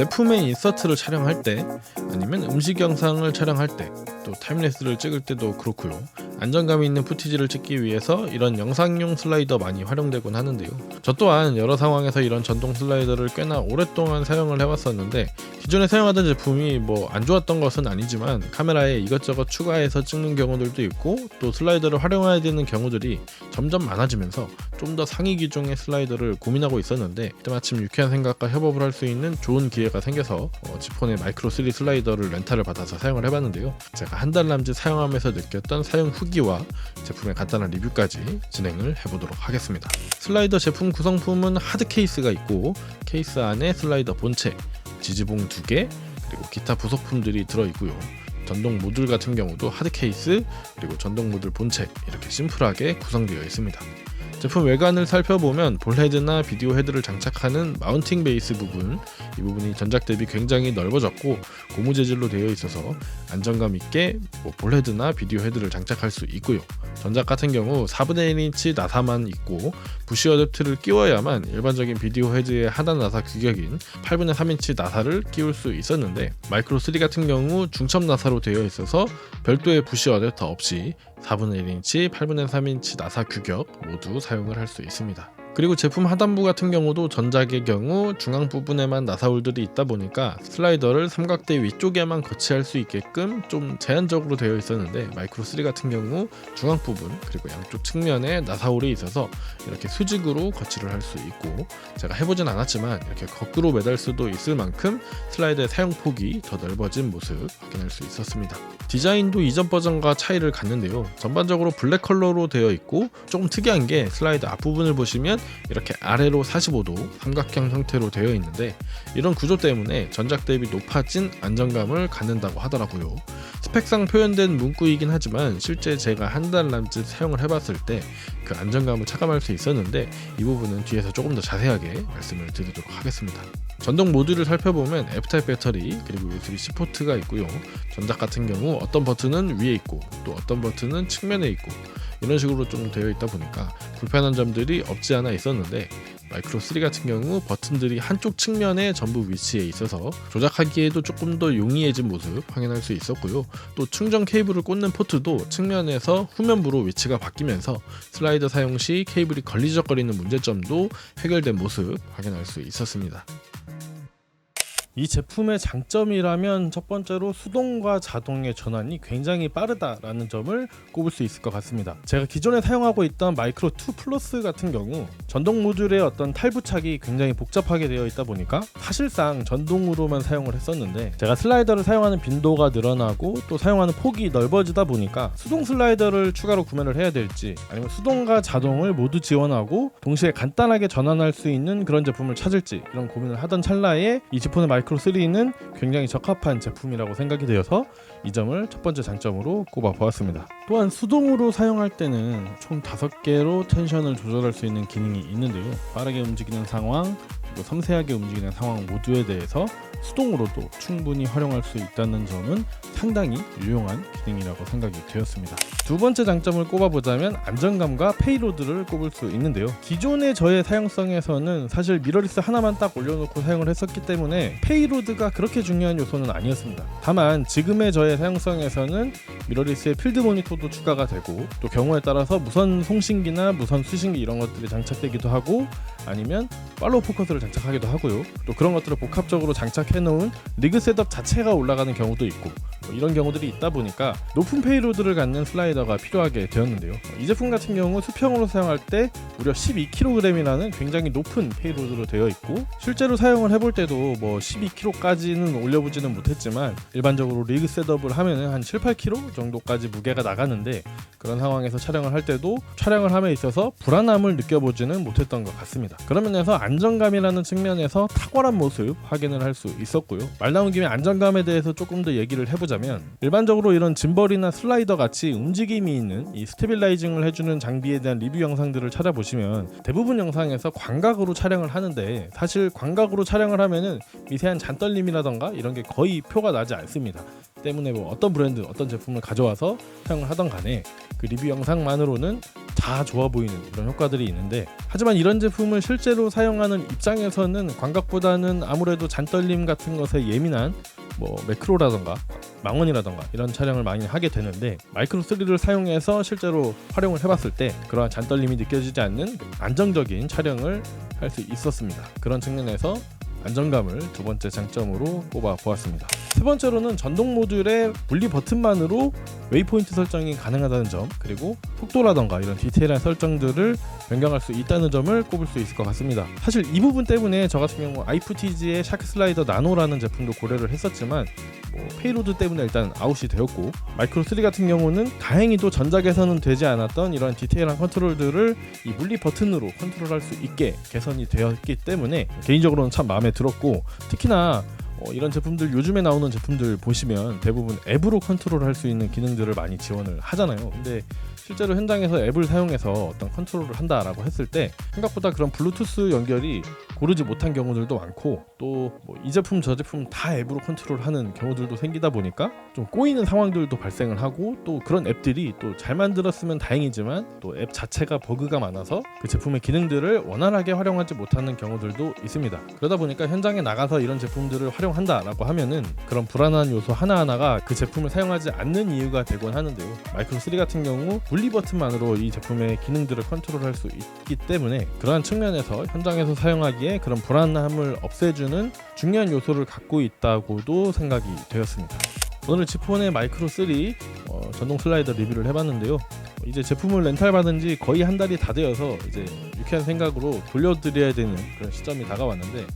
제품의 인서트를 촬영할 때 아니면 음식 영상을 촬영할 때 또 타임랩스를 찍을 때도 그렇고요. 안정감 있는 푸티지를 찍기 위해서 이런 영상용 슬라이더 많이 활용되곤 하는데요. 저 또한 여러 상황에서 이런 전동 슬라이더를 꽤나 오랫동안 사용을 해왔었는데 기존에 사용하던 제품이 뭐 안 좋았던 것은 아니지만 카메라에 이것저것 추가해서 찍는 경우들도 있고 또 슬라이더를 활용해야 되는 경우들이 점점 많아지면서 좀 더 상위 기종의 슬라이더를 고민하고 있었는데 때마침 유쾌한 생각과 협업을 할 수 있는 좋은 기회가 생겨서 어, 지폰의 마이크로 3 슬라이더를 렌탈을 받아서 사용을 해봤는데요. 제가 한 달 남짓 사용하면서 느꼈던 사용 후기와 제품의 간단한 리뷰까지 진행을 해보도록 하겠습니다. 슬라이더 제품 구성품은 하드 케이스가 있고 케이스 안에 슬라이더 본체, 지지봉 2개, 그리고 기타 부속품들이 들어있고요. 전동 모듈 같은 경우도 하드 케이스 그리고 전동 모듈 본체 이렇게 심플하게 구성되어 있습니다. 제품 외관을 살펴보면 볼헤드나 비디오 헤드를 장착하는 마운팅 베이스 부분 이 부분이 전작 대비 굉장히 넓어졌고 고무 재질로 되어 있어서 안정감 있게 뭐 볼헤드나 비디오 헤드를 장착할 수 있고요. 전작 같은 경우 4분의 1인치 나사만 있고 부시 어댑트를 끼워야만 일반적인 비디오 헤드의 하단 나사 규격인 8분의 3인치 나사를 끼울 수 있었는데 마이크로 3 같은 경우 중첩 나사로 되어 있어서 별도의 부시 어댑터 없이 4분의 1인치, 8분의 3인치 나사 규격 모두 사용을 할 수 있습니다. 그리고 제품 하단부 같은 경우도 전작의 경우 중앙 부분에만 나사홀들이 있다 보니까 슬라이더를 삼각대 위쪽에만 거치할 수 있게끔 좀 제한적으로 되어 있었는데 마이크로 3 같은 경우 중앙 부분 그리고 양쪽 측면에 나사홀이 있어서 이렇게 수직으로 거치를 할 수 있고 제가 해보진 않았지만 이렇게 거꾸로 매달 수도 있을 만큼 슬라이더의 사용 폭이 더 넓어진 모습 확인할 수 있었습니다. 디자인도 이전 버전과 차이를 갖는데요. 전반적으로 블랙 컬러로 되어 있고 조금 특이한 게 슬라이드 앞부분을 보시면 이렇게 아래로 45도 삼각형 형태로 되어 있는데 이런 구조 때문에 전작 대비 높아진 안정감을 갖는다고 하더라고요. 스펙상 표현된 문구이긴 하지만 실제 제가 한 달 남짓 사용을 해봤을 때 그 안정감을 체감할 수 있었는데 이 부분은 뒤에서 조금 더 자세하게 말씀을 드리도록 하겠습니다. 전동 모듈을 살펴보면 F타입 배터리 그리고 USB-C 포트가 있고요. 전작 같은 경우 어떤 버튼은 위에 있고 또 어떤 버튼은 측면에 있고 이런 식으로 좀 되어 있다 보니까 불편한 점들이 없지 않아 있었는데 마이크로 3 같은 경우 버튼들이 한쪽 측면에 전부 위치해 있어서 조작하기에도 조금 더 용이해진 모습 확인할 수 있었고요. 또 충전 케이블을 꽂는 포트도 측면에서 후면부로 위치가 바뀌면서 슬라이더 사용 시 케이블이 걸리적거리는 문제점도 해결된 모습 확인할 수 있었습니다. 이 제품의 장점이라면 첫 번째로 수동과 자동의 전환이 굉장히 빠르다라는 점을 꼽을 수 있을 것 같습니다. 제가 기존에 사용하고 있던 마이크로 2 플러스 같은 경우 전동 모듈의 어떤 탈부착이 굉장히 복잡하게 되어 있다 보니까 사실상 전동으로만 사용을 했었는데 제가 슬라이더를 사용하는 빈도가 늘어나고 또 사용하는 폭이 넓어지다 보니까 수동 슬라이더를 추가로 구매를 해야 될지 아니면 수동과 자동을 모두 지원하고 동시에 간단하게 전환할 수 있는 그런 제품을 찾을지 이런 고민을 하던 찰나에 이 지폰의 마이크로 3는 굉장히 적합한 제품이라고 생각이 되어서 이 점을 첫 번째 장점으로 꼽아 보았습니다. 또한 수동으로 사용할 때는 총 5개로 텐션을 조절할 수 있는 기능이 있는데요. 빠르게 움직이는 상황, 그리고 섬세하게 움직이는 상황 모두에 대해서 수동으로도 충분히 활용할 수 있다는 점은 상당히 유용한 기능이라고 생각이 되었습니다. 두 번째 장점을 꼽아보자면 안정감과 페이로드를 꼽을 수 있는데요. 기존의 저의 사용성에서는 사실 미러리스 하나만 딱 올려놓고 사용을 했었기 때문에 페이로드가 그렇게 중요한 요소는 아니었습니다. 다만 지금의 저의 사용성에서는 미러리스의 필드 모니터도 추가가 되고 또 경우에 따라서 무선 송신기나 무선 수신기 이런 것들이 장착되기도 하고 아니면 팔로우 포커스를 장착하기도 하고요. 또 그런 것들을 복합적으로 장착해 놓은 리그 셋업 자체가 올라가는 경우도 있고 뭐 이런 경우들이 있다 보니까 높은 페이로드를 갖는 슬라이더가 필요하게 되었는데요. 이 제품 같은 경우 수평으로 사용할 때 무려 12kg이라는 굉장히 높은 페이로드로 되어 있고 실제로 사용을 해볼 때도 뭐 12kg까지는 올려보지는 못했지만 일반적으로 리그 셋업을 하면은 한 7, 8kg 정도까지 무게가 나가는데 그런 상황에서 촬영을 할 때도 촬영을 함에 있어서 불안함을 느껴보지는 못했던 것 같습니다. 그런 면에서 안정감이라는 측면에서 탁월한 모습 확인을 할 수 있었고요. 말 나온 김에 안정감에 대해서 조금 더 얘기를 해보자면 드리자면 일반적으로 이런 짐벌이나 슬라이더 같이 움직임이 있는 이 스테빌라이징을 해주는 장비에 대한 리뷰 영상들을 찾아보시면 대부분 영상에서 광각으로 촬영을 하는데 사실 광각으로 촬영을 하면은 미세한 잔떨림이라던가 이런 게 거의 표가 나지 않습니다. 때문에 뭐 어떤 브랜드 어떤 제품을 가져와서 사용을 하던 간에 그 리뷰 영상만으로는 다 좋아 보이는 이런 효과들이 있는데 하지만 이런 제품을 실제로 사용하는 입장에서는 광각보다는 아무래도 잔떨림 같은 것에 예민한 뭐 매크로라던가 망원이라던가 이런 촬영을 많이 하게 되는데 마이크로 3를 사용해서 실제로 활용을 해봤을 때 그러한 잔떨림이 느껴지지 않는 안정적인 촬영을 할 수 있었습니다. 그런 측면에서 안정감을 두 번째 장점으로 꼽아 보았습니다. 세 번째로는 전동 모듈의 분리 버튼만으로 웨이포인트 설정이 가능하다는 점 그리고 속도라던가 이런 디테일한 설정들을 변경할 수 있다는 점을 꼽을 수 있을 것 같습니다. 사실 이 부분 때문에 저 같은 경우 아이프티지의 샤크 슬라이더 나노라는 제품도 고려를 했었지만 뭐 페이로드 때문에 일단 아웃이 되었고 마이크로 3 같은 경우는 다행히도 전작에서는 되지 않았던 이런 디테일한 컨트롤들을 이 물리 버튼으로 컨트롤할 수 있게 개선이 되었기 때문에 개인적으로는 참 마음에 들었고 특히나 어, 이런 제품들 요즘에 나오는 제품들 보시면 대부분 앱으로 컨트롤할 수 있는 기능들을 많이 지원을 하잖아요. 근데 실제로 현장에서 앱을 사용해서 어떤 컨트롤을 한다라고 했을 때 생각보다 그런 블루투스 연결이 고르지 못한 경우들도 많고 또 뭐 이 제품 저 제품 다 앱으로 컨트롤하는 경우들도 생기다 보니까 좀 꼬이는 상황들도 발생을 하고 또 그런 앱들이 또 잘 만들었으면 다행이지만 또 앱 자체가 버그가 많아서 그 제품의 기능들을 원활하게 활용하지 못하는 경우들도 있습니다. 그러다 보니까 현장에 나가서 이런 제품들을 활용한다라고 하면은 그런 불안한 요소 하나하나가 그 제품을 사용하지 않는 이유가 되곤 하는데요. 마이크로 3 같은 경우 분리 버튼만으로 이 제품의 기능들을 컨트롤할 수 있기 때문에 그러한 측면에서 현장에서 사용하기에 그런 불안함을 없애주는 중요한 요소를 갖고 있다고도 생각이 되었습니다. 오늘 지폰의 마이크로 3 어, 전동 슬라이더 리뷰를 해봤는데요. 이제 제품을 렌탈 받은 지 거의 한 달이 다 되어서 이제 유쾌한 생각으로 돌려드려야 되는 그런 시점이 다가왔는데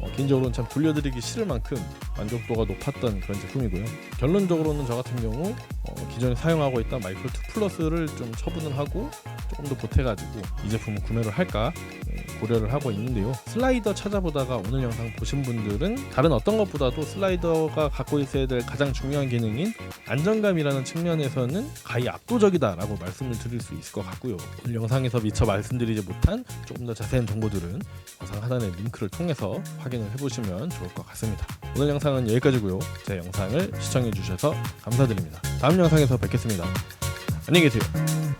어, 개인적으로는 참 돌려드리기 싫을 만큼 만족도가 높았던 그런 제품이고요. 결론적으로는 저 같은 경우 어, 기존에 사용하고 있던 마이크로 2 플러스를 좀 처분을 하고 조금 더 보태가지고 이 제품을 구매를 할까 예, 고려를 하고 있는데요. 슬라이더 찾아보다가 오늘 영상 보신 분들은 다른 어떤 것보다도 슬라이더가 갖고 있어야 될 가장 중요한 기능인 안정감이라는 측면에서는 가히 압도적이다라고 말씀을 드릴 수 있을 것 같고요. 오늘 영상에서 미처 말씀드리지 못한 조금 더 자세한 정보들은 영상 하단의 링크를 통해서 확인을 해보시면 좋을 것 같습니다. 오늘 영상은 여기까지고요. 제 영상을 시청해 주셔서 감사드립니다. 다음 영상에서 뵙겠습니다. 안녕히 계세요.